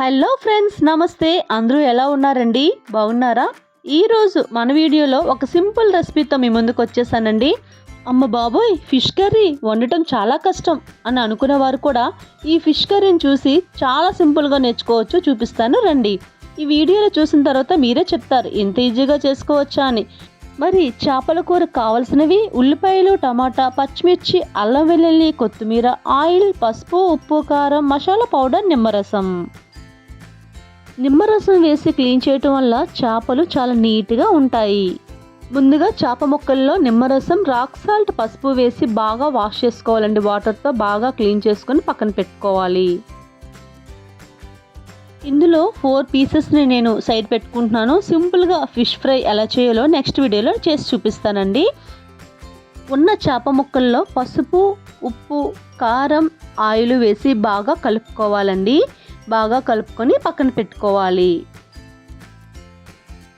Hello friends నమస్తే. అందరూ ఎలా ఉన్నారండి? బాగున్నారా? ఈరోజు మన వీడియోలో ఒక సింపుల్ రెసిపీతో మీ ముందుకు వచ్చేసానండి. అమ్మ బాబోయ్ ఫిష్ కర్రీ వండటం చాలా కష్టం అని అనుకునే వారు కూడా ఈ ఫిష్ కర్రీని చూసి చాలా సింపుల్గా నేర్చుకోవచ్చు చూపిస్తాను రండి. ఈ వీడియోలో చూసిన తర్వాత మీరే చెప్తారు ఇంత ఈజీగా చేసుకోవచ్చా అని. మరి చేపల కూర కావలసినవి ఉల్లిపాయలు టమాటా పచ్చిమిర్చి అల్లం వెల్లుల్లి కొత్తిమీర ఆయిల్ పసుపు ఉప్పు కారం మసాలా పౌడర్ నిమ్మరసం. నిమ్మరసం వేసి క్లీన్ చేయటం వల్ల చేపలు చాలా నీట్గా ఉంటాయి. ముందుగా చేప ముక్కల్లో నిమ్మరసం రాక్ సాల్ట్ పసుపు వేసి బాగా వాష్ చేసుకోవాలండి. వాటర్తో బాగా క్లీన్ చేసుకొని పక్కన పెట్టుకోవాలి. ఇందులో ఫోర్ పీసెస్ని నేను సైడ్ పెట్టుకుంటున్నాను. సింపుల్గా ఫిష్ ఫ్రై ఎలా చేయాలో నెక్స్ట్ వీడియోలో చేసి చూపిస్తానండి. ఉన్న చేప ముక్కల్లో పసుపు ఉప్పు కారం ఆయిల్ వేసి బాగా కలుపుకోవాలండి. బాగా కలుపుకొని పక్కన పెట్టుకోవాలి.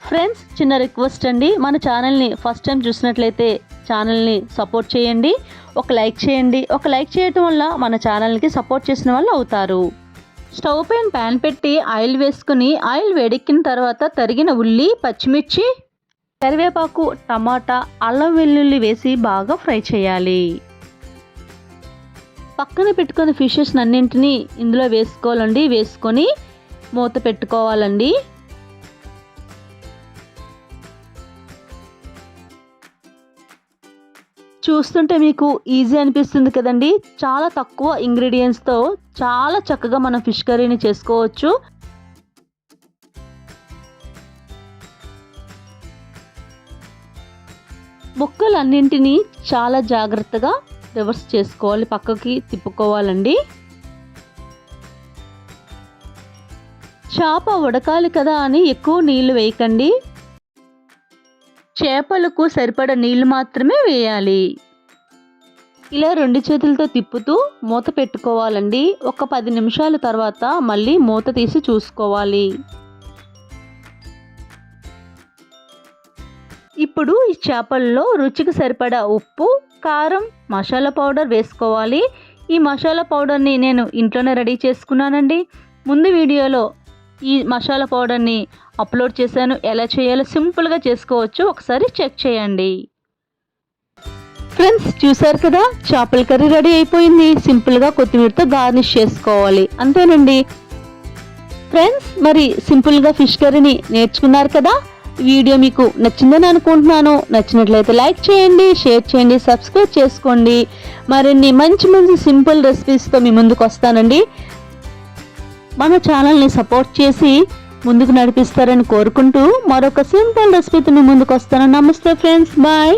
ఫ్రెండ్స్ చిన్న రిక్వెస్ట్ అండి. మన ఛానల్ని ఫస్ట్ టైం చూసినట్లయితే ఛానల్ని సపోర్ట్ చేయండి. ఒక లైక్ చేయండి. ఒక లైక్ చేయటం వల్ల మన ఛానల్కి సపోర్ట్ చేసిన వాళ్ళు అవుతారు. స్టవ్ పైన ప్యాన్ పెట్టి ఆయిల్ వేసుకుని ఆయిల్ వేడెక్కిన తర్వాత తరిగిన ఉల్లి పచ్చిమిర్చి కరివేపాకు టమాటా అల్లం వెల్లుల్లి వేసి బాగా ఫ్రై చేయాలి. పక్కన పెట్టుకున్న ఫిషెస్ అన్నింటినీ ఇందులో వేసుకోవాలండి. వేసుకొని మూత పెట్టుకోవాలండి. చూస్తుంటే మీకు ఈజీ అనిపిస్తుంది కదండి. చాలా తక్కువ ఇంగ్రీడియంట్స్తో చాలా చక్కగా మనం ఫిష్ కర్రీని చేసుకోవచ్చు. ముక్కలన్నింటినీ చాలా జాగ్రత్తగా రివర్స్ చేసుకోవాలి పక్కకి తిప్పుకోవాలండి. చేప ఉడకాలి కదా అని ఎక్కువ నీళ్ళు వేయకండి. చేపలకు సరిపడ నీళ్ళు మాత్రమే వేయాలి. ఇలా రెండు చేతులతో తిప్పుతూ మూత పెట్టుకోవాలండి. ఒక పది నిమిషాల తర్వాత మళ్ళీ మూత తీసి చూసుకోవాలి. ఇప్పుడు ఈ చేపల్లో రుచికి సరిపడా ఉప్పు కారం మసాలా పౌడర్ వేసుకోవాలి. ఈ మసాలా పౌడర్ని నేను ఇంట్లోనే రెడీ చేసుకున్నానండి. ముందు వీడియోలో ఈ మసాలా పౌడర్ని అప్లోడ్ చేశాను. ఎలా చేయాలో సింపుల్గా చేసుకోవచ్చు. ఒకసారి చెక్ చేయండి. ఫ్రెండ్స్ చూసారు కదా? చేపల కర్రీ రెడీ అయిపోయింది. సింపుల్గా కొత్తిమీరతో గార్నిష్ చేసుకోవాలి. అంతేనండి. ఫ్రెండ్స్ మరి సింపుల్గా ఫిష్ కర్రీని నేర్చుకున్నారు కదా? వీడియో మీకు నచ్చిందని అనుకుంటున్నాను. నచ్చినట్లయితే లైక్ చేయండి షేర్ చేయండి సబ్స్క్రైబ్ చేసుకోండి. మరిన్ని మంచి మంచి సింపుల్ రెసిపీస్తో మీ ముందుకు వస్తానండి. మన ఛానల్ని సపోర్ట్ చేసి ముందుకు నడిపిస్తారని కోరుకుంటూ మరొక సింపుల్ రెసిపీతో మీ ముందుకు వస్తాను. నమస్తే ఫ్రెండ్స్ బాయ్